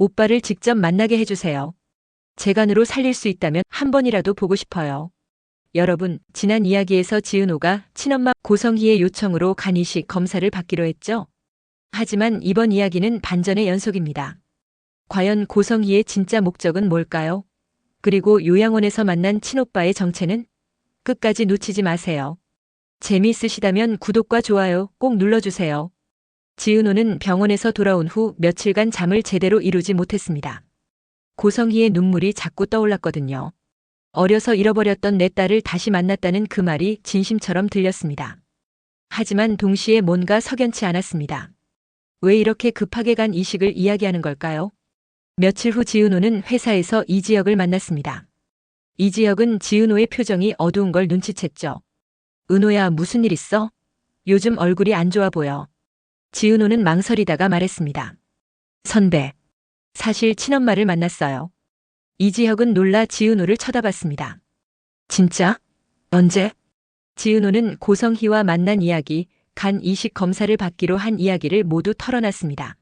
오빠를 직접 만나게 해주세요. 재간으로 살릴 수 있다면 한 번이라도 보고 싶어요. 여러분, 지난 이야기에서 지은호가 친엄마 고성희의 요청으로 간이식 검사를 받기로 했죠? 하지만 이번 이야기는 반전의 연속입니다. 과연 고성희의 진짜 목적은 뭘까요? 그리고 요양원에서 만난 친오빠의 정체는? 끝까지 놓치지 마세요. 재미있으시다면 구독과 좋아요 꼭 눌러주세요. 지은호는 병원에서 돌아온 후 며칠간 잠을 제대로 이루지 못했습니다. 고성희의 눈물이 자꾸 떠올랐거든요. 어려서 잃어버렸던 내 딸을 다시 만났다는 그 말이 진심처럼 들렸습니다. 하지만 동시에 뭔가 석연치 않았습니다. 왜 이렇게 급하게 간 이식을 이야기하는 걸까요? 며칠 후 지은호는 회사에서 이지혁을 만났습니다. 이지혁은 지은호의 표정이 어두운 걸 눈치챘죠. 은호야 무슨 일 있어? 요즘 얼굴이 안 좋아 보여. 지은호는 망설이다가 말했습니다. 선배. 사실 친엄마를 만났어요. 이지혁은 놀라 지은호를 쳐다봤습니다. 진짜? 언제? 지은호는 고성희와 만난 이야기, 간 이식 검사를 받기로 한 이야기를 모두 털어놨습니다.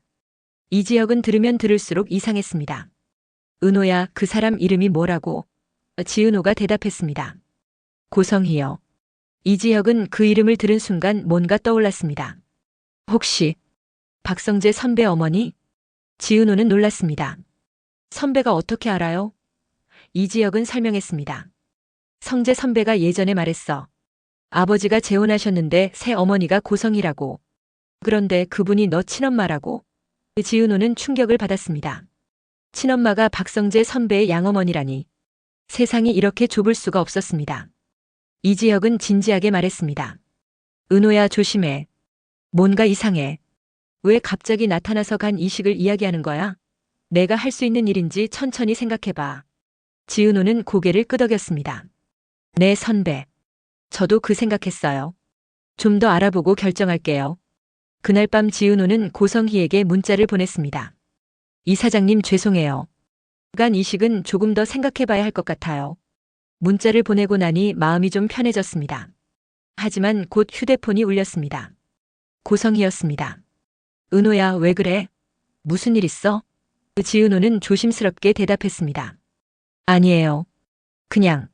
이지혁은 들으면 들을수록 이상했습니다. 은호야, 그 사람 이름이 뭐라고? 지은호가 대답했습니다. 고성희요. 이지혁은 그 이름을 들은 순간 뭔가 떠올랐습니다. 혹시 박성재 선배 어머니? 지은호는 놀랐습니다. 선배가 어떻게 알아요? 이지혁은 설명했습니다. 성재 선배가 예전에 말했어. 아버지가 재혼하셨는데 새 어머니가 고성이라고. 그런데 그분이 너 친엄마라고? 지은호는 충격을 받았습니다. 친엄마가 박성재 선배의 양어머니라니. 세상이 이렇게 좁을 수가 없었습니다. 이지혁은 진지하게 말했습니다. 은호야 조심해. 뭔가 이상해. 왜 갑자기 나타나서 간 이식을 이야기하는 거야? 내가 할 수 있는 일인지 천천히 생각해봐. 지은호는 고개를 끄덕였습니다. 네, 선배. 저도 그 생각했어요. 좀 더 알아보고 결정할게요. 그날 밤 지은호는 고성희에게 문자를 보냈습니다. 이 사장님 죄송해요. 간 이식은 조금 더 생각해봐야 할 것 같아요. 문자를 보내고 나니 마음이 좀 편해졌습니다. 하지만 곧 휴대폰이 울렸습니다. 고성희였습니다. 은호야, 왜 그래? 무슨 일 있어? 지은호는 조심스럽게 대답했습니다. 아니에요. 그냥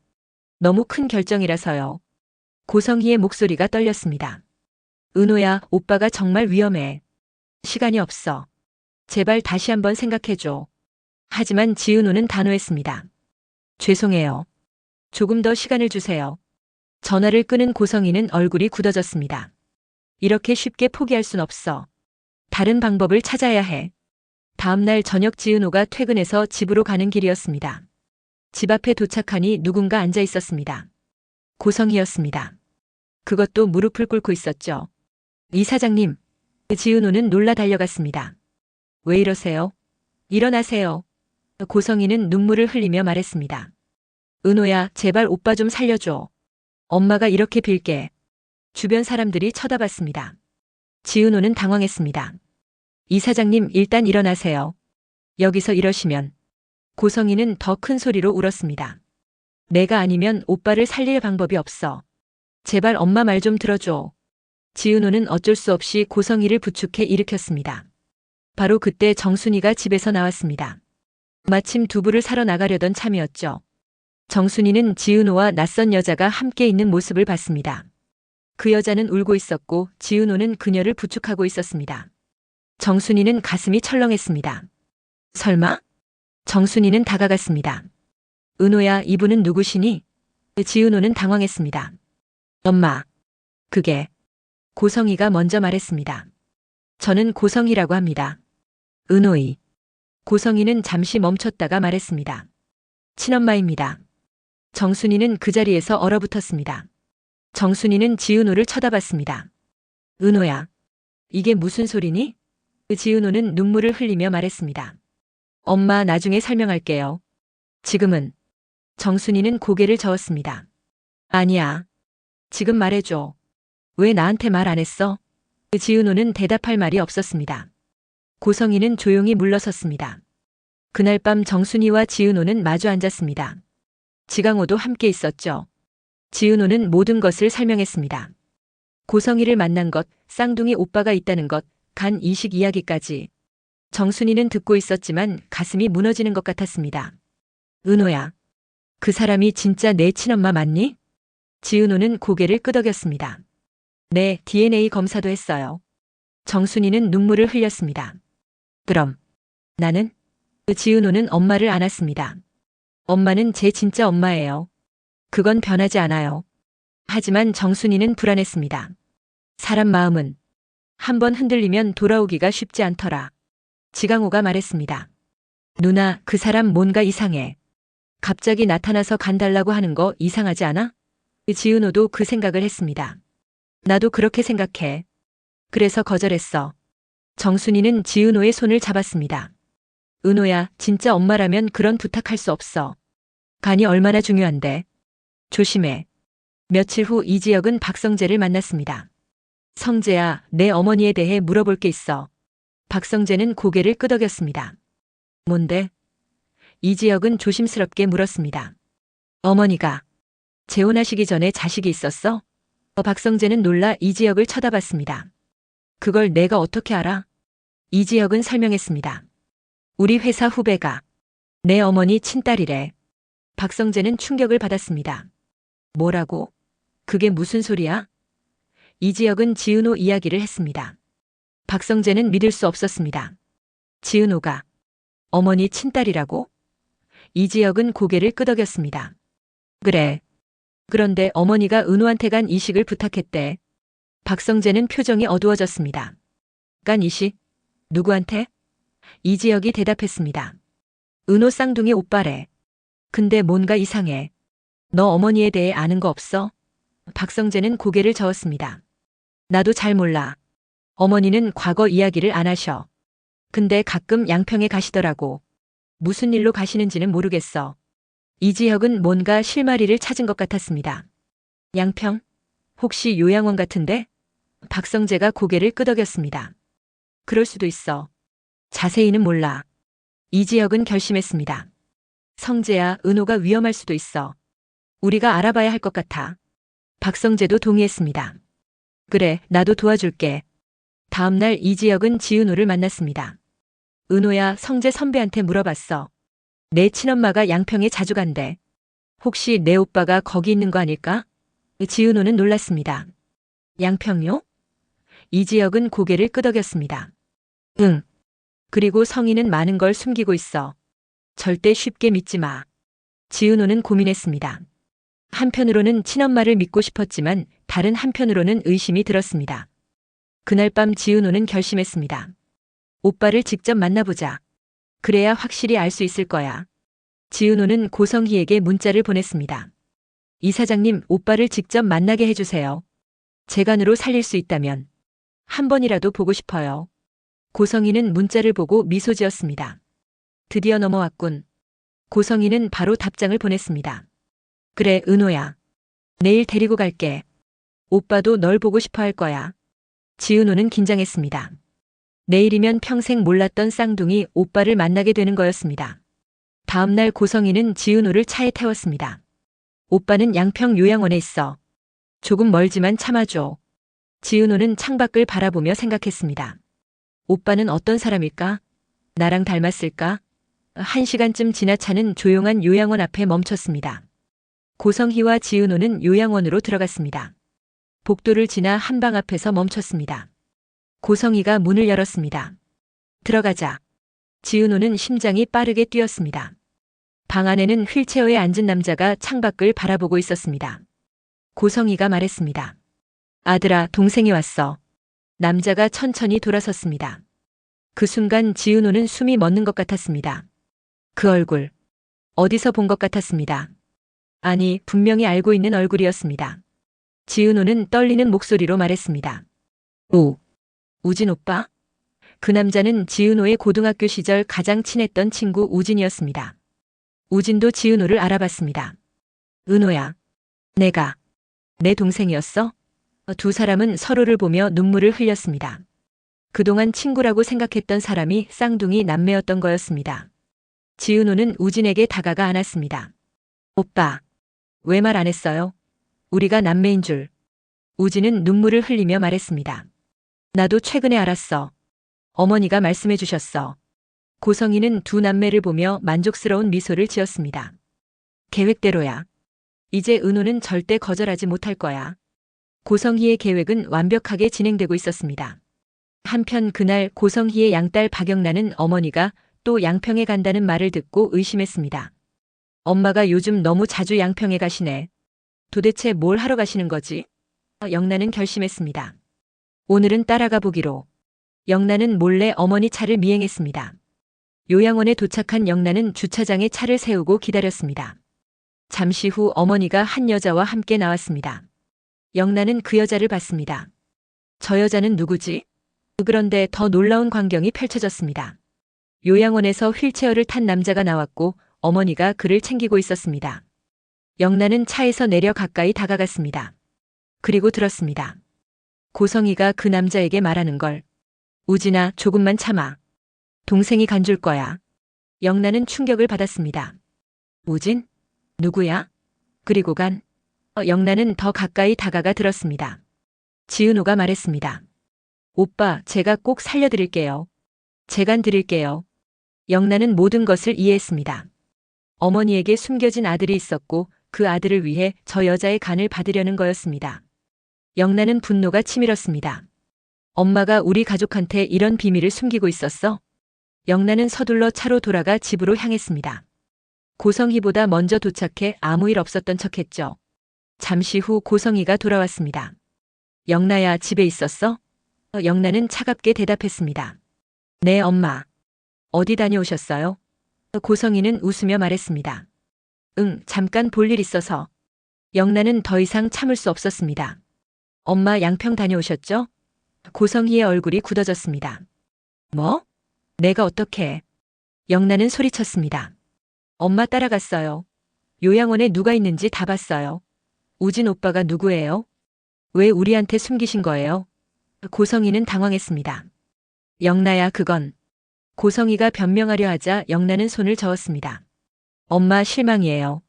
너무 큰 결정이라서요. 고성희의 목소리가 떨렸습니다. 은호야, 오빠가 정말 위험해. 시간이 없어. 제발 다시 한번 생각해줘. 하지만 지은호는 단호했습니다. 죄송해요. 조금 더 시간을 주세요. 전화를 끄는 고성희는 얼굴이 굳어졌습니다. 이렇게 쉽게 포기할 순 없어. 다른 방법을 찾아야 해. 다음날 저녁 지은호가 퇴근해서 집으로 가는 길이었습니다. 집 앞에 도착하니 누군가 앉아 있었습니다. 고성희였습니다. 그것도 무릎을 꿇고 있었죠. 이 사장님. 지은호는 놀라 달려갔습니다. 왜 이러세요? 일어나세요. 고성희는 눈물을 흘리며 말했습니다. 은호야, 제발 오빠 좀 살려줘. 엄마가 이렇게 빌게. 주변 사람들이 쳐다봤습니다. 지은호는 당황했습니다. 이 사장님 일단 일어나세요. 여기서 이러시면. 고성희는 더 큰 소리로 울었습니다. 내가 아니면 오빠를 살릴 방법이 없어. 제발 엄마 말 좀 들어줘. 지은호는 어쩔 수 없이 고성희를 부축해 일으켰습니다. 바로 그때 정순이가 집에서 나왔습니다. 마침 두부를 사러 나가려던 참이었죠. 정순이는 지은호와 낯선 여자가 함께 있는 모습을 봤습니다. 그 여자는 울고 있었고 지은호는 그녀를 부축하고 있었습니다. 정순이는 가슴이 철렁했습니다. 설마? 정순이는 다가갔습니다. 은호야, 이분은 누구시니? 지은호는 당황했습니다. 엄마. 그게. 고성이가 먼저 말했습니다. 저는 고성이라고 합니다. 은호이. 고성이는 잠시 멈췄다가 말했습니다. 친엄마입니다. 정순이는 그 자리에서 얼어붙었습니다. 정순이는 지은호를 쳐다봤습니다. 은호야. 이게 무슨 소리니? 지은호는 눈물을 흘리며 말했습니다. 엄마 나중에 설명할게요. 지금은. 정순이는 고개를 저었습니다. 아니야. 지금 말해줘. 왜 나한테 말 안 했어? 지은호는 대답할 말이 없었습니다. 고성이는 조용히 물러섰습니다. 그날 밤 정순이와 지은호는 마주 앉았습니다. 지강호도 함께 있었죠. 지은호는 모든 것을 설명했습니다. 고성이를 만난 것, 쌍둥이 오빠가 있다는 것, 간 이식 이야기까지. 정순이는 듣고 있었지만 가슴이 무너지는 것 같았습니다. 은호야. 그 사람이 진짜 내 친엄마 맞니? 지은호는 고개를 끄덕였습니다. 네, DNA 검사도 했어요. 정순이는 눈물을 흘렸습니다. 그럼 나는? 지은호는 엄마를 안았습니다. 엄마는 제 진짜 엄마예요. 그건 변하지 않아요. 하지만 정순이는 불안했습니다. 사람 마음은 한 번 흔들리면 돌아오기가 쉽지 않더라. 지강호가 말했습니다. 누나, 그 사람 뭔가 이상해. 갑자기 나타나서 간달라고 하는 거 이상하지 않아? 지은호도 그 생각을 했습니다. 나도 그렇게 생각해. 그래서 거절했어. 정순이는 지은호의 손을 잡았습니다. 은호야, 진짜 엄마라면 그런 부탁할 수 없어. 간이 얼마나 중요한데. 조심해. 며칠 후 이지혁은 박성재를 만났습니다. 성재야, 내 어머니에 대해 물어볼 게 있어. 박성재는 고개를 끄덕였습니다. 뭔데? 이지혁은 조심스럽게 물었습니다. 어머니가 재혼하시기 전에 자식이 있었어? 어, 박성재는 놀라 이지혁을 쳐다봤습니다. 그걸 내가 어떻게 알아? 이지혁은 설명했습니다. 우리 회사 후배가 내 어머니 친딸이래. 박성재는 충격을 받았습니다. 뭐라고? 그게 무슨 소리야? 이지혁은 지은호 이야기를 했습니다. 박성재는 믿을 수 없었습니다. 지은호가 어머니 친딸이라고? 이지혁은 고개를 끄덕였습니다. 그래. 그런데 어머니가 은호한테 간 이식을 부탁했대. 박성재는 표정이 어두워졌습니다. 간 이식? 누구한테? 이지혁이 대답했습니다. 은호 쌍둥이 오빠래. 근데 뭔가 이상해. 너 어머니에 대해 아는 거 없어? 박성재는 고개를 저었습니다. 나도 잘 몰라. 어머니는 과거 이야기를 안 하셔. 근데 가끔 양평에 가시더라고. 무슨 일로 가시는지는 모르겠어. 이지혁은 뭔가 실마리를 찾은 것 같았습니다. 양평? 혹시 요양원 같은데? 박성재가 고개를 끄덕였습니다. 그럴 수도 있어. 자세히는 몰라. 이지혁은 결심했습니다. 성재야, 은호가 위험할 수도 있어. 우리가 알아봐야 할 것 같아. 박성재도 동의했습니다. 그래, 나도 도와줄게. 다음날 이지혁은 지은호를 만났습니다. 은호야, 성재 선배한테 물어봤어. 내 친엄마가 양평에 자주 간대. 혹시 내 오빠가 거기 있는 거 아닐까? 지은호는 놀랐습니다. 양평요? 이지혁은 고개를 끄덕였습니다. 응. 그리고 성인은 많은 걸 숨기고 있어. 절대 쉽게 믿지 마. 지은호는 고민했습니다. 한편으로는 친엄마를 믿고 싶었지만 다른 한편으로는 의심이 들었습니다. 그날 밤 지은호는 결심했습니다. 오빠를 직접 만나보자. 그래야 확실히 알 수 있을 거야. 지은호는 고성희에게 문자를 보냈습니다. 이사장님, 오빠를 직접 만나게 해주세요. 재간으로 살릴 수 있다면 한 번이라도 보고 싶어요. 고성희는 문자를 보고 미소 지었습니다. 드디어 넘어왔군. 고성희는 바로 답장을 보냈습니다. 그래, 은호야. 내일 데리고 갈게. 오빠도 널 보고 싶어 할 거야. 지은호는 긴장했습니다. 내일이면 평생 몰랐던 쌍둥이 오빠를 만나게 되는 거였습니다. 다음날 고성희는 지은호를 차에 태웠습니다. 오빠는 양평 요양원에 있어. 조금 멀지만 참아줘. 지은호는 창밖을 바라보며 생각했습니다. 오빠는 어떤 사람일까? 나랑 닮았을까? 한 시간쯤 지나 차는 조용한 요양원 앞에 멈췄습니다. 고성희와 지은호는 요양원으로 들어갔습니다. 복도를 지나 한 방 앞에서 멈췄습니다. 고성희가 문을 열었습니다. 들어가자. 지은호는 심장이 빠르게 뛰었습니다. 방 안에는 휠체어에 앉은 남자가 창밖을 바라보고 있었습니다. 고성희가 말했습니다. 아들아, 동생이 왔어. 남자가 천천히 돌아섰습니다. 그 순간 지은호는 숨이 멎는 것 같았습니다. 그 얼굴. 어디서 본 것 같았습니다. 아니, 분명히 알고 있는 얼굴이었습니다. 지은호는 떨리는 목소리로 말했습니다. 오, 우진 오빠? 그 남자는 지은호의 고등학교 시절 가장 친했던 친구 우진이었습니다. 우진도 지은호를 알아봤습니다. 은호야. 내가. 내 동생이었어? 두 사람은 서로를 보며 눈물을 흘렸습니다. 그동안 친구라고 생각했던 사람이 쌍둥이 남매였던 거였습니다. 지은호는 우진에게 다가가 안았습니다. 오빠. 왜 말 안 했어요? 우리가 남매인 줄. 우진은 눈물을 흘리며 말했습니다. 나도 최근에 알았어. 어머니가 말씀해 주셨어. 고성이는 두 남매를 보며 만족스러운 미소를 지었습니다. 계획대로야. 이제 은호는 절대 거절하지 못할 거야. 고성희의 계획은 완벽하게 진행되고 있었습니다. 한편 그날 고성희의 양딸 박영란은 어머니가 또 양평에 간다는 말을 듣고 의심했습니다. 엄마가 요즘 너무 자주 양평에 가시네. 도대체 뭘 하러 가시는 거지? 영란은 결심했습니다. 오늘은 따라가 보기로. 영란은 몰래 어머니 차를 미행했습니다. 요양원에 도착한 영란은 주차장에 차를 세우고 기다렸습니다. 잠시 후 어머니가 한 여자와 함께 나왔습니다. 영란은 그 여자를 봤습니다. 저 여자는 누구지? 그런데 더 놀라운 광경이 펼쳐졌습니다. 요양원에서 휠체어를 탄 남자가 나왔고 어머니가 그를 챙기고 있었습니다. 영란은 차에서 내려 가까이 다가갔습니다. 그리고 들었습니다. 고성이가 그 남자에게 말하는 걸. 우진아, 조금만 참아. 동생이 간 줄 거야. 영란은 충격을 받았습니다. 우진? 누구야? 그리고 간. 어, 영란은 더 가까이 다가가 들었습니다. 지은호가 말했습니다. 오빠, 제가 꼭 살려드릴게요. 재간 드릴게요. 영란은 모든 것을 이해했습니다. 어머니에게 숨겨진 아들이 있었고 그 아들을 위해 저 여자의 간을 받으려는 거였습니다. 영란은 분노가 치밀었습니다. 엄마가 우리 가족한테 이런 비밀을 숨기고 있었어? 영란은 서둘러 차로 돌아가 집으로 향했습니다. 고성희보다 먼저 도착해 아무 일 없었던 척했죠. 잠시 후 고성희가 돌아왔습니다. 영나야 집에 있었어? 어, 영란은 차갑게 대답했습니다. 네, 엄마. 어디 다녀오셨어요? 어, 고성희는 웃으며 말했습니다. 응, 잠깐 볼 일 있어서. 영란은 더 이상 참을 수 없었습니다. 엄마 양평 다녀오셨죠? 고성희의 얼굴이 굳어졌습니다. 뭐? 내가 어떻게? 영란은 소리쳤습니다. 엄마 따라갔어요. 요양원에 누가 있는지 다 봤어요. 우진 오빠가 누구예요? 왜 우리한테 숨기신 거예요? 고성희는 당황했습니다. 영나야 그건. 고성희가 변명하려 하자 영나는 손을 저었습니다. 엄마 실망이에요.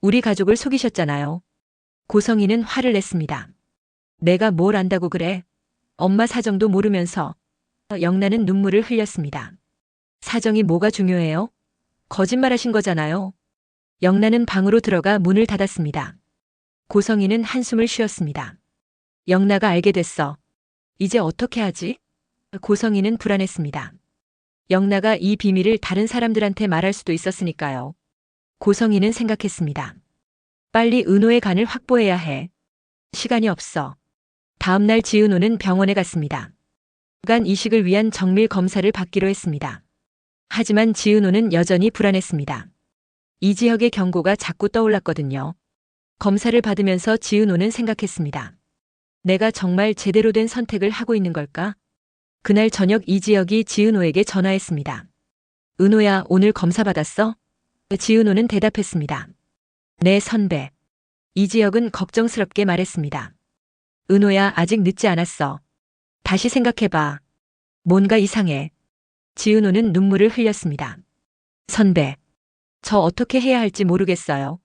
우리 가족을 속이셨잖아요. 고성희는 화를 냈습니다. 내가 뭘 안다고 그래? 엄마 사정도 모르면서 영나는 눈물을 흘렸습니다. 사정이 뭐가 중요해요? 거짓말하신 거잖아요. 영나는 방으로 들어가 문을 닫았습니다. 고성희는 한숨을 쉬었습니다. 영나가 알게 됐어. 이제 어떻게 하지? 고성희는 불안했습니다. 영나가 이 비밀을 다른 사람들한테 말할 수도 있었으니까요. 고성희는 생각했습니다. 빨리 은호의 간을 확보해야 해. 시간이 없어. 다음날 지은호는 병원에 갔습니다. 간 이식을 위한 정밀 검사를 받기로 했습니다. 하지만 지은호는 여전히 불안했습니다. 이지혁의 경고가 자꾸 떠올랐거든요. 검사를 받으면서 지은호는 생각했습니다. 내가 정말 제대로 된 선택을 하고 있는 걸까? 그날 저녁 이지혁이 지은호에게 전화했습니다. 은호야, 오늘 검사 받았어? 지은호는 대답했습니다. 네, 선배. 이지혁은 걱정스럽게 말했습니다. 은호야, 아직 늦지 않았어. 다시 생각해봐. 뭔가 이상해. 지은호는 눈물을 흘렸습니다. 선배. 저 어떻게 해야 할지 모르겠어요.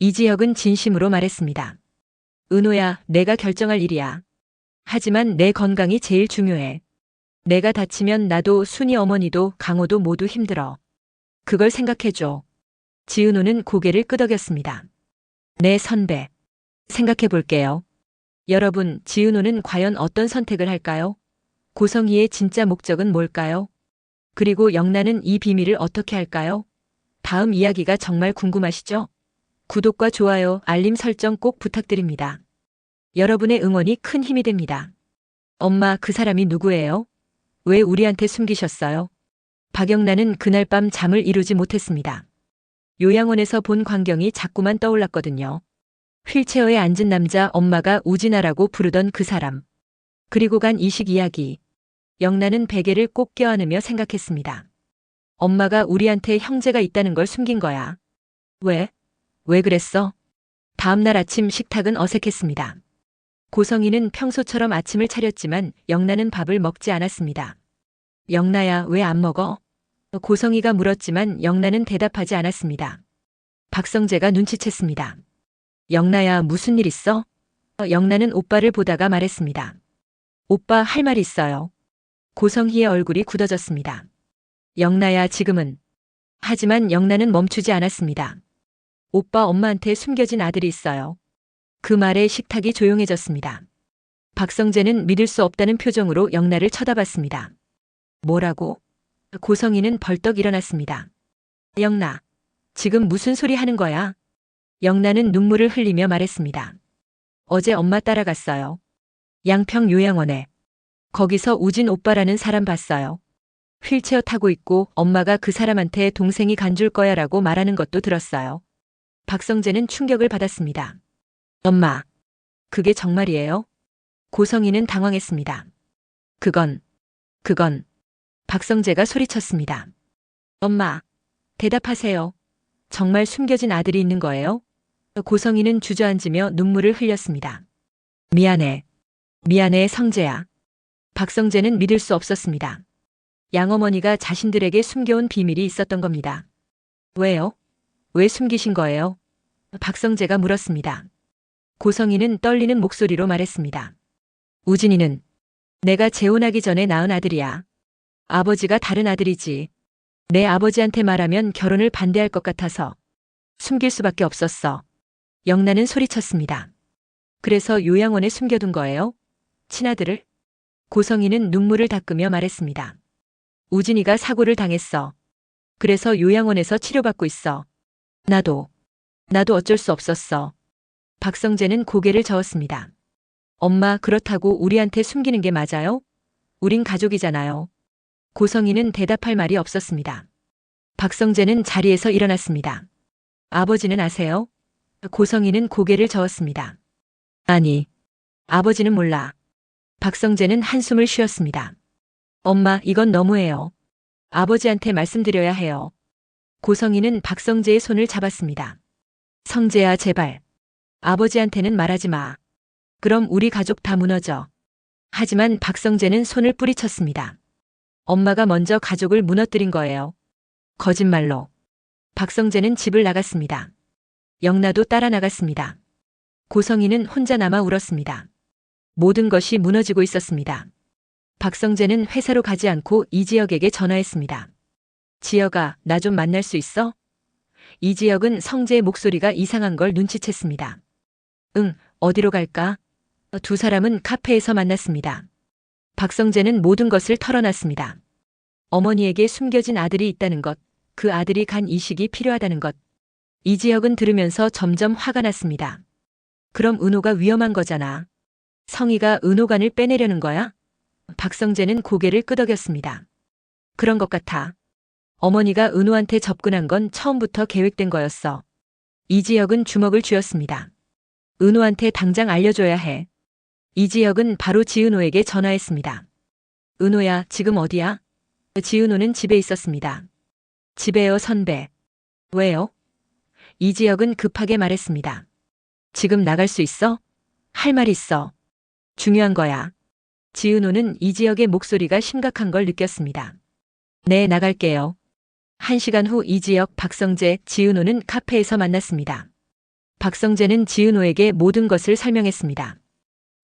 이지혁은 진심으로 말했습니다. 은호야, 내가 결정할 일이야. 하지만 내 건강이 제일 중요해. 내가 다치면 나도 순이 어머니도 강호도 모두 힘들어. 그걸 생각해줘. 지은호는 고개를 끄덕였습니다. 네, 선배. 생각해 볼게요. 여러분, 지은호는 과연 어떤 선택을 할까요? 고성희의 진짜 목적은 뭘까요? 그리고 영란은 이 비밀을 어떻게 할까요? 다음 이야기가 정말 궁금하시죠? 구독과 좋아요, 알림 설정 꼭 부탁드립니다. 여러분의 응원이 큰 힘이 됩니다. 엄마, 그 사람이 누구예요? 왜 우리한테 숨기셨어요? 박영란은 그날 밤 잠을 이루지 못했습니다. 요양원에서 본 광경이 자꾸만 떠올랐거든요. 휠체어에 앉은 남자 엄마가 우진아라고 부르던 그 사람. 그리고 간 이식 이야기. 영란은 베개를 꼭 껴안으며 생각했습니다. 엄마가 우리한테 형제가 있다는 걸 숨긴 거야. 왜? 왜 그랬어? 다음날 아침 식탁은 어색했습니다. 고성이는 평소처럼 아침을 차렸지만 영란은 밥을 먹지 않았습니다. 영나야, 왜 안 먹어? 고성이가 물었지만 영란은 대답하지 않았습니다. 박성재가 눈치챘습니다. 영나야, 무슨 일 있어? 영란은 오빠를 보다가 말했습니다. 오빠 할 말 있어요. 고성희의 얼굴이 굳어졌습니다. 영나야 지금은. 하지만 영나는 멈추지 않았습니다. 오빠 엄마한테 숨겨진 아들이 있어요. 그 말에 식탁이 조용해졌습니다. 박성재는 믿을 수 없다는 표정으로 영나를 쳐다봤습니다. 뭐라고? 고성이는 벌떡 일어났습니다. 영나, 지금 무슨 소리 하는 거야? 영나는 눈물을 흘리며 말했습니다. 어제 엄마 따라갔어요. 양평 요양원에. 거기서 우진 오빠라는 사람 봤어요. 휠체어 타고 있고 엄마가 그 사람한테 동생이 간 줄 거야 라고 말하는 것도 들었어요. 박성재는 충격을 받았습니다. 엄마, 그게 정말이에요? 고성이는 당황했습니다. 그건, 그건, 박성재가 소리쳤습니다. 엄마, 대답하세요. 정말 숨겨진 아들이 있는 거예요? 고성이는 주저앉으며 눈물을 흘렸습니다. 미안해. 미안해, 성재야. 박성재는 믿을 수 없었습니다. 양어머니가 자신들에게 숨겨온 비밀이 있었던 겁니다. 왜요? 왜 숨기신 거예요? 박성재가 물었습니다. 고성이는 떨리는 목소리로 말했습니다. 우진이는 내가 재혼하기 전에 낳은 아들이야. 아버지가 다른 아들이지. 내 아버지한테 말하면 결혼을 반대할 것 같아서 숨길 수밖에 없었어. 영나는 소리쳤습니다. 그래서 요양원에 숨겨둔 거예요? 친아들을? 고성이는 눈물을 닦으며 말했습니다. 우진이가 사고를 당했어. 그래서 요양원에서 치료받고 있어. 나도, 나도 어쩔 수 없었어. 박성재는 고개를 저었습니다. 엄마, 그렇다고 우리한테 숨기는 게 맞아요? 우린 가족이잖아요. 고성이는 대답할 말이 없었습니다. 박성재는 자리에서 일어났습니다. 아버지는 아세요? 고성이는 고개를 저었습니다. 아니, 아버지는 몰라. 박성재는 한숨을 쉬었습니다. 엄마, 이건 너무해요. 아버지한테 말씀드려야 해요. 고성이는 박성재의 손을 잡았습니다. 성재야, 제발. 아버지한테는 말하지 마. 그럼 우리 가족 다 무너져. 하지만 박성재는 손을 뿌리쳤습니다. 엄마가 먼저 가족을 무너뜨린 거예요. 거짓말로. 박성재는 집을 나갔습니다. 영나도 따라 나갔습니다. 고성이는 혼자 남아 울었습니다. 모든 것이 무너지고 있었습니다. 박성재는 회사로 가지 않고 이지혁에게 전화했습니다. 지혁아, 나 좀 만날 수 있어? 이지혁은 성재의 목소리가 이상한 걸 눈치챘습니다. 응, 어디로 갈까? 두 사람은 카페에서 만났습니다. 박성재는 모든 것을 털어놨습니다. 어머니에게 숨겨진 아들이 있다는 것, 그 아들이 간 이식이 필요하다는 것. 이지혁은 들으면서 점점 화가 났습니다. 그럼 은호가 위험한 거잖아. 성희가 은호관을 빼내려는 거야? 박성재는 고개를 끄덕였습니다. 그런 것 같아. 어머니가 은호한테 접근한 건 처음부터 계획된 거였어. 이지혁은 주먹을 쥐었습니다. 은호한테 당장 알려줘야 해. 이지혁은 바로 지은호에게 전화했습니다. 은호야, 지금 어디야? 지은호는 집에 있었습니다. 집에요, 선배. 왜요? 이지혁은 급하게 말했습니다. 지금 나갈 수 있어? 할 말 있어. 중요한 거야. 지은호는 이지혁의 목소리가 심각한 걸 느꼈습니다. 네, 나갈게요. 한 시간 후 이지혁, 박성재, 지은호는 카페에서 만났습니다. 박성재는 지은호에게 모든 것을 설명했습니다.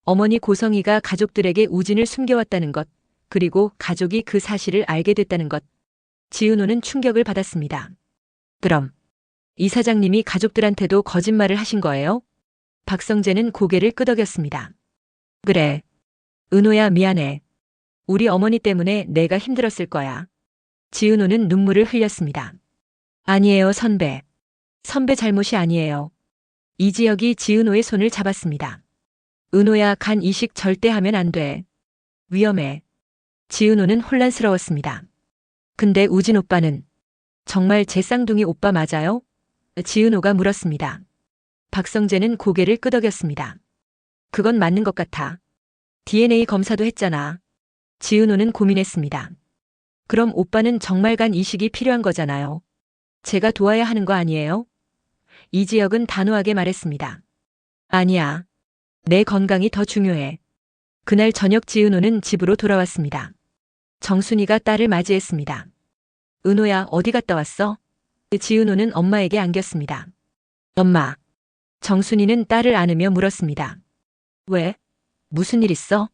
어머니 고성이가 가족들에게 우진을 숨겨왔다는 것, 그리고 가족이 그 사실을 알게 됐다는 것. 지은호는 충격을 받았습니다. 그럼, 이 사장님이 가족들한테도 거짓말을 하신 거예요? 박성재는 고개를 끄덕였습니다. 그래. 은호야 미안해. 우리 어머니 때문에 내가 힘들었을 거야. 지은호는 눈물을 흘렸습니다. 아니에요, 선배. 선배 잘못이 아니에요. 이지혁이 지은호의 손을 잡았습니다. 은호야, 간 이식 절대 하면 안 돼. 위험해. 지은호는 혼란스러웠습니다. 근데 우진 오빠는 정말 제 쌍둥이 오빠 맞아요? 지은호가 물었습니다. 박성재는 고개를 끄덕였습니다. 그건 맞는 것 같아. DNA 검사도 했잖아. 지은호는 고민했습니다. 그럼 오빠는 정말 간 이식이 필요한 거잖아요. 제가 도와야 하는 거 아니에요? 이지혁은 단호하게 말했습니다. 아니야. 내 건강이 더 중요해. 그날 저녁 지은호는 집으로 돌아왔습니다. 정순이가 딸을 맞이했습니다. 은호야, 어디 갔다 왔어? 지은호는 엄마에게 안겼습니다. 엄마. 정순이는 딸을 안으며 물었습니다. 왜? 무슨 일 있어?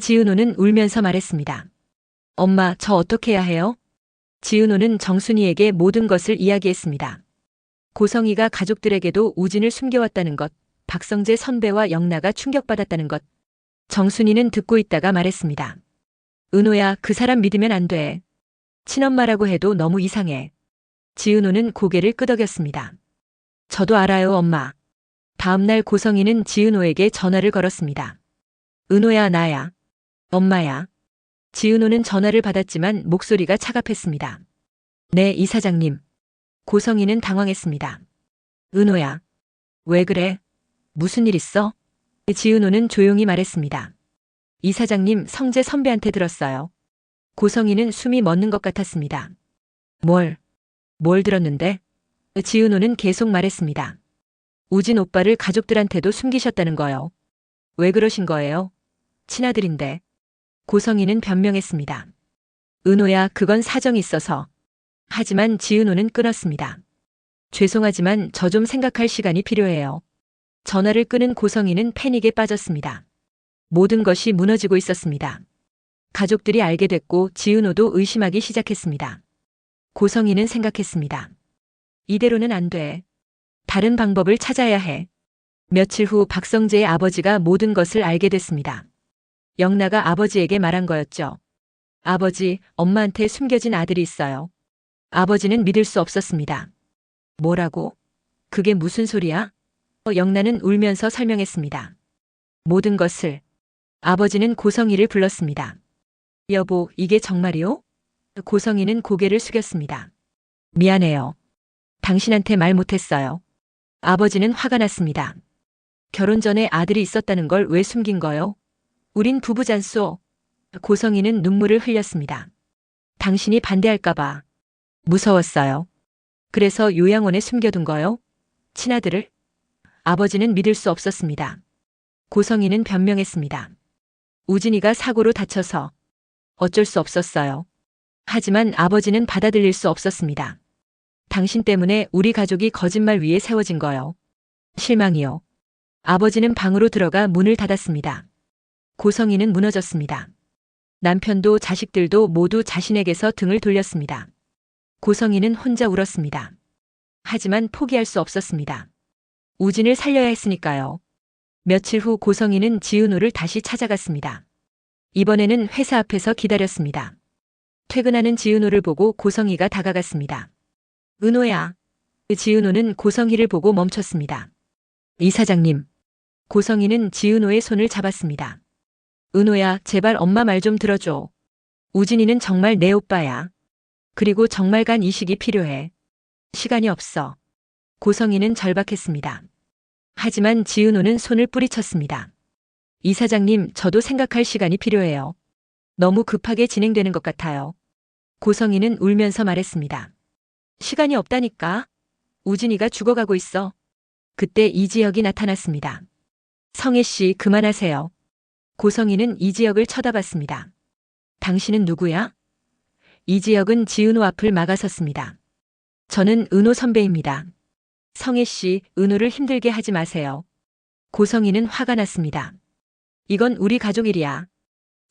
지은호는 울면서 말했습니다. 엄마, 저 어떻게 해야 해요? 지은호는 정순이에게 모든 것을 이야기했습니다. 고성이가 가족들에게도 우진을 숨겨왔다는 것, 박성재 선배와 영나가 충격받았다는 것. 정순이는 듣고 있다가 말했습니다. 은호야, 그 사람 믿으면 안 돼. 친엄마라고 해도 너무 이상해. 지은호는 고개를 끄덕였습니다. 저도 알아요, 엄마. 다음날 고성이는 지은호에게 전화를 걸었습니다. 은호야, 나야. 엄마야. 지은호는 전화를 받았지만 목소리가 차갑했습니다. 네, 이사장님. 고성이는 당황했습니다. 은호야. 왜 그래? 무슨 일 있어? 지은호는 조용히 말했습니다. 이사장님 성재 선배한테 들었어요. 고성이는 숨이 멎는 것 같았습니다. 뭘? 뭘 들었는데? 지은호는 계속 말했습니다. 우진 오빠를 가족들한테도 숨기셨다는 거요. 왜 그러신 거예요? 친아들인데. 고성이는 변명했습니다. 은호야, 그건 사정이 있어서. 하지만 지은호는 끊었습니다. 죄송하지만 저 좀 생각할 시간이 필요해요. 전화를 끊은 고성이는 패닉에 빠졌습니다. 모든 것이 무너지고 있었습니다. 가족들이 알게 됐고 지은호도 의심하기 시작했습니다. 고성이는 생각했습니다. 이대로는 안 돼. 다른 방법을 찾아야 해. 며칠 후 박성재의 아버지가 모든 것을 알게 됐습니다. 영나가 아버지에게 말한 거였죠. 아버지, 엄마한테 숨겨진 아들이 있어요. 아버지는 믿을 수 없었습니다. 뭐라고? 그게 무슨 소리야? 어, 영나는 울면서 설명했습니다. 모든 것을. 아버지는 고성이를 불렀습니다. 여보, 이게 정말이요? 고성이는 고개를 숙였습니다. 미안해요. 당신한테 말 못했어요. 아버지는 화가 났습니다. 결혼 전에 아들이 있었다는 걸 왜 숨긴 거요? 우린 부부잖소. 고성이는 눈물을 흘렸습니다. 당신이 반대할까봐. 무서웠어요. 그래서 요양원에 숨겨둔 거요? 친아들을? 아버지는 믿을 수 없었습니다. 고성이는 변명했습니다. 우진이가 사고로 다쳐서 어쩔 수 없었어요. 하지만 아버지는 받아들일 수 없었습니다. 당신 때문에 우리 가족이 거짓말 위에 세워진 거요. 실망이요. 아버지는 방으로 들어가 문을 닫았습니다. 고성이는 무너졌습니다. 남편도 자식들도 모두 자신에게서 등을 돌렸습니다. 고성이는 혼자 울었습니다. 하지만 포기할 수 없었습니다. 우진을 살려야 했으니까요. 며칠 후 고성이는 지은호를 다시 찾아갔습니다. 이번에는 회사 앞에서 기다렸습니다. 퇴근하는 지은호를 보고 고성이가 다가갔습니다. 은호야. 지은호는 고성희를 보고 멈췄습니다. 이사장님. 고성이는 지은호의 손을 잡았습니다. 은호야, 제발 엄마 말 좀 들어줘. 우진이는 정말 내 오빠야. 그리고 정말 간 이식이 필요해. 시간이 없어. 고성이는 절박했습니다. 하지만 지은호는 손을 뿌리쳤습니다. 이사장님, 저도 생각할 시간이 필요해요. 너무 급하게 진행되는 것 같아요. 고성이는 울면서 말했습니다. 시간이 없다니까. 우진이가 죽어가고 있어. 그때 이지혁이 나타났습니다. 성혜 씨, 그만하세요. 고성이는 이지혁을 쳐다봤습니다. 당신은 누구야? 이지혁은 지은호 앞을 막아섰습니다. 저는 은호 선배입니다. 성혜 씨, 은호를 힘들게 하지 마세요. 고성이는 화가 났습니다. 이건 우리 가족 일이야.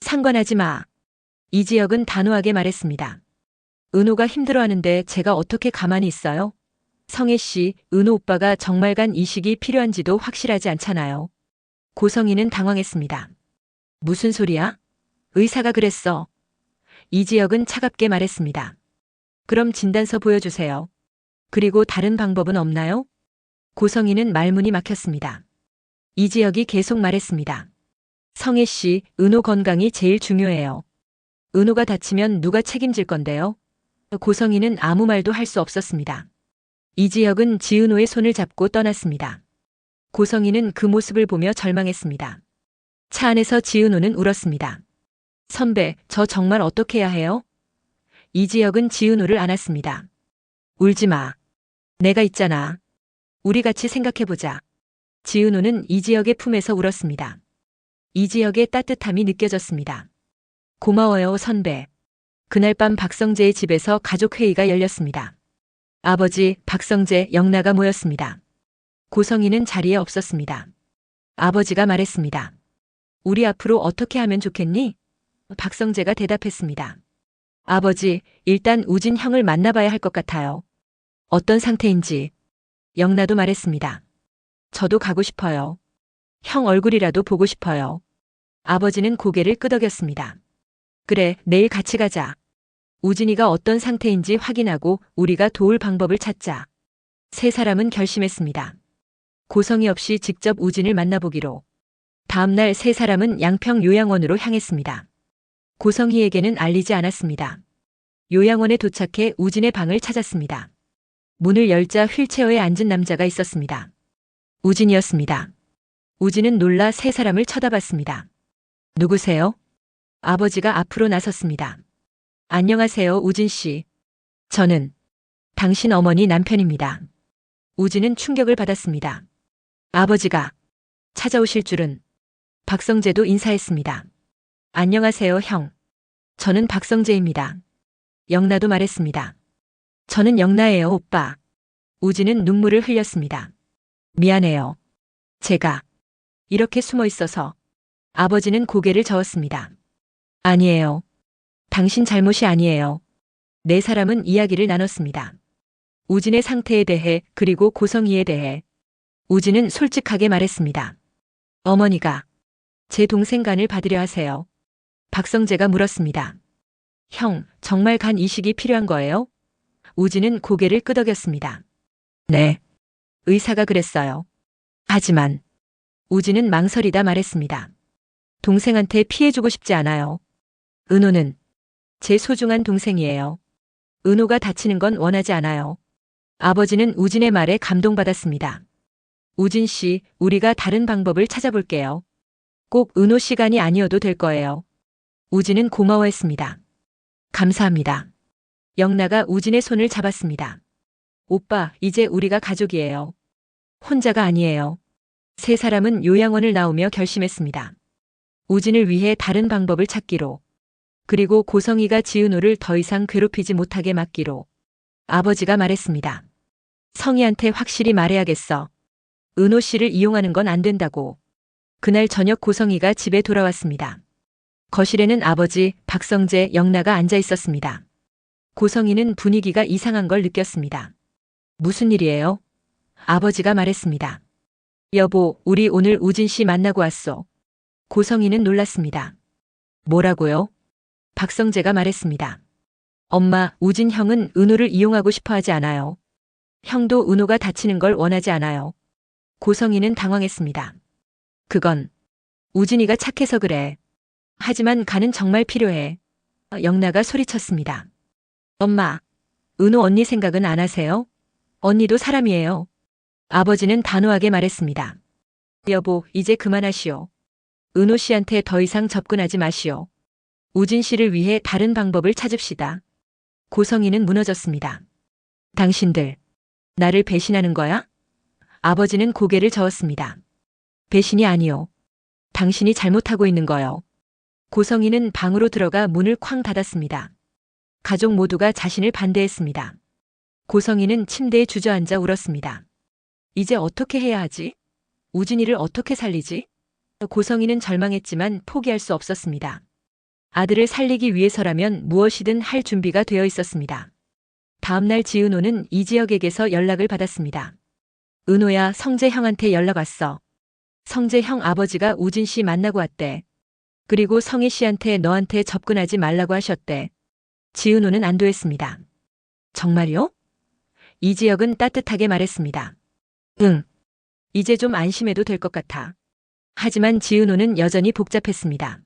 상관하지 마. 이지혁은 단호하게 말했습니다. 은호가 힘들어하는데 제가 어떻게 가만히 있어요? 성혜 씨, 은호 오빠가 정말 간 이식이 필요한지도 확실하지 않잖아요. 고성이는 당황했습니다. 무슨 소리야? 의사가 그랬어. 이지혁은 차갑게 말했습니다. 그럼 진단서 보여주세요. 그리고 다른 방법은 없나요? 고성이는 말문이 막혔습니다. 이지혁이 계속 말했습니다. 성혜 씨, 은호 건강이 제일 중요해요. 은호가 다치면 누가 책임질 건데요? 고성이는 아무 말도 할 수 없었습니다. 이지혁은 지은호의 손을 잡고 떠났습니다. 고성이는 그 모습을 보며 절망했습니다. 차 안에서 지은호는 울었습니다. 선배, 저 정말 어떻게 해야 해요? 이지혁은 지은호를 안았습니다. 울지 마. 내가 있잖아. 우리 같이 생각해보자. 지은호는 이지혁의 품에서 울었습니다. 이지혁의 따뜻함이 느껴졌습니다. 고마워요, 선배. 그날 밤 박성재의 집에서 가족회의가 열렸습니다. 아버지, 박성재, 영나가 모였습니다. 고성이는 자리에 없었습니다. 아버지가 말했습니다. 우리 앞으로 어떻게 하면 좋겠니? 박성재가 대답했습니다. 아버지, 일단 우진 형을 만나봐야 할 것 같아요. 어떤 상태인지. 영나도 말했습니다. 저도 가고 싶어요. 형 얼굴이라도 보고 싶어요. 아버지는 고개를 끄덕였습니다. 그래, 내일 같이 가자. 우진이가 어떤 상태인지 확인하고 우리가 도울 방법을 찾자. 세 사람은 결심했습니다. 고성이 없이 직접 우진을 만나보기로. 다음날 세 사람은 양평 요양원으로 향했습니다. 고성희에게는 알리지 않았습니다. 요양원에 도착해 우진의 방을 찾았습니다. 문을 열자 휠체어에 앉은 남자가 있었습니다. 우진이었습니다. 우진은 놀라 세 사람을 쳐다봤습니다. 누구세요? 아버지가 앞으로 나섰습니다. 안녕하세요, 우진 씨. 저는 당신 어머니 남편입니다. 우진은 충격을 받았습니다. 아버지가 찾아오실 줄은 박성재도 인사했습니다. 안녕하세요, 형. 저는 박성재입니다. 영나도 말했습니다. 저는 영나예요, 오빠. 우진은 눈물을 흘렸습니다. 미안해요. 제가 이렇게 숨어 있어서 아버지는 고개를 저었습니다. 아니에요. 당신 잘못이 아니에요. 네 사람은 이야기를 나눴습니다. 우진의 상태에 대해 그리고 고성희에 대해 우진은 솔직하게 말했습니다. 어머니가 제 동생 간을 받으려 하세요. 박성재가 물었습니다. 형, 정말 간 이식이 필요한 거예요? 우진은 고개를 끄덕였습니다. 네. 의사가 그랬어요. 하지만 우진은 망설이다 말했습니다. 동생한테 피해주고 싶지 않아요. 은호는 제 소중한 동생이에요. 은호가 다치는 건 원하지 않아요. 아버지는 우진의 말에 감동받았습니다. 우진 씨, 우리가 다른 방법을 찾아볼게요. 꼭 은호 시간이 아니어도 될 거예요. 우진은 고마워했습니다. 감사합니다. 영나가 우진의 손을 잡았습니다. 오빠, 이제 우리가 가족이에요. 혼자가 아니에요. 세 사람은 요양원을 나오며 결심했습니다. 우진을 위해 다른 방법을 찾기로. 그리고 고성이가 지은호를 더 이상 괴롭히지 못하게 막기로. 아버지가 말했습니다. 성희한테 확실히 말해야겠어. 은호 씨를 이용하는 건 안 된다고. 그날 저녁 고성이가 집에 돌아왔습니다. 거실에는 아버지 박성재 영나가 앉아 있었습니다. 고성이는 분위기가 이상한 걸 느꼈습니다. 무슨 일이에요? 아버지가 말했습니다. 여보, 우리 오늘 우진 씨 만나고 왔어. 고성이는 놀랐습니다. 뭐라고요? 박성재가 말했습니다. 엄마, 우진 형은 은호를 이용하고 싶어 하지 않아요. 형도 은호가 다치는 걸 원하지 않아요. 고성이는 당황했습니다. 그건 우진이가 착해서 그래. 하지만 간은 정말 필요해. 영나가 소리쳤습니다. 엄마, 은호 언니 생각은 안 하세요? 언니도 사람이에요. 아버지는 단호하게 말했습니다. 여보, 이제 그만하시오. 은호 씨한테 더 이상 접근하지 마시오. 우진 씨를 위해 다른 방법을 찾읍시다. 고성이는 무너졌습니다. 당신들, 나를 배신하는 거야? 아버지는 고개를 저었습니다. 배신이 아니요. 당신이 잘못하고 있는 거요. 고성이는 방으로 들어가 문을 쾅 닫았습니다. 가족 모두가 자신을 반대했습니다. 고성이는 침대에 주저앉아 울었습니다. 이제 어떻게 해야 하지? 우진이를 어떻게 살리지? 고성이는 절망했지만 포기할 수 없었습니다. 아들을 살리기 위해서라면 무엇이든 할 준비가 되어 있었습니다. 다음날 지은호는 이지혁에게서 연락을 받았습니다. 은호야, 성재 형한테 연락 왔어. 성재 형 아버지가 우진 씨 만나고 왔대. 그리고 성희 씨한테 너한테 접근하지 말라고 하셨대. 지은호는 안도했습니다. 정말요? 이지혁은 따뜻하게 말했습니다. 응. 이제 좀 안심해도 될 것 같아. 하지만 지은호는 여전히 복잡했습니다.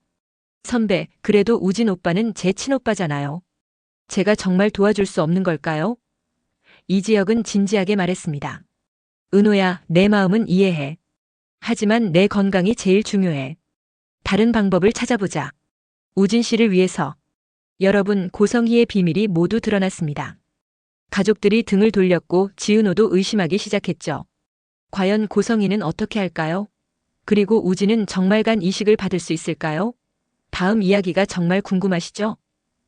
선배, 그래도 우진 오빠는 제 친오빠잖아요. 제가 정말 도와줄 수 없는 걸까요? 이지혁은 진지하게 말했습니다. 은호야, 내 마음은 이해해. 하지만 내 건강이 제일 중요해. 다른 방법을 찾아보자. 우진 씨를 위해서. 여러분, 고성희의 비밀이 모두 드러났습니다. 가족들이 등을 돌렸고 지은호도 의심하기 시작했죠. 과연 고성희는 어떻게 할까요? 그리고 우진은 정말 간 이식을 받을 수 있을까요? 다음 이야기가 정말 궁금하시죠?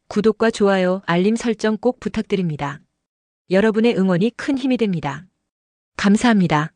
구독과 좋아요, 알림 설정 꼭 부탁드립니다. 여러분의 응원이 큰 힘이 됩니다. 감사합니다.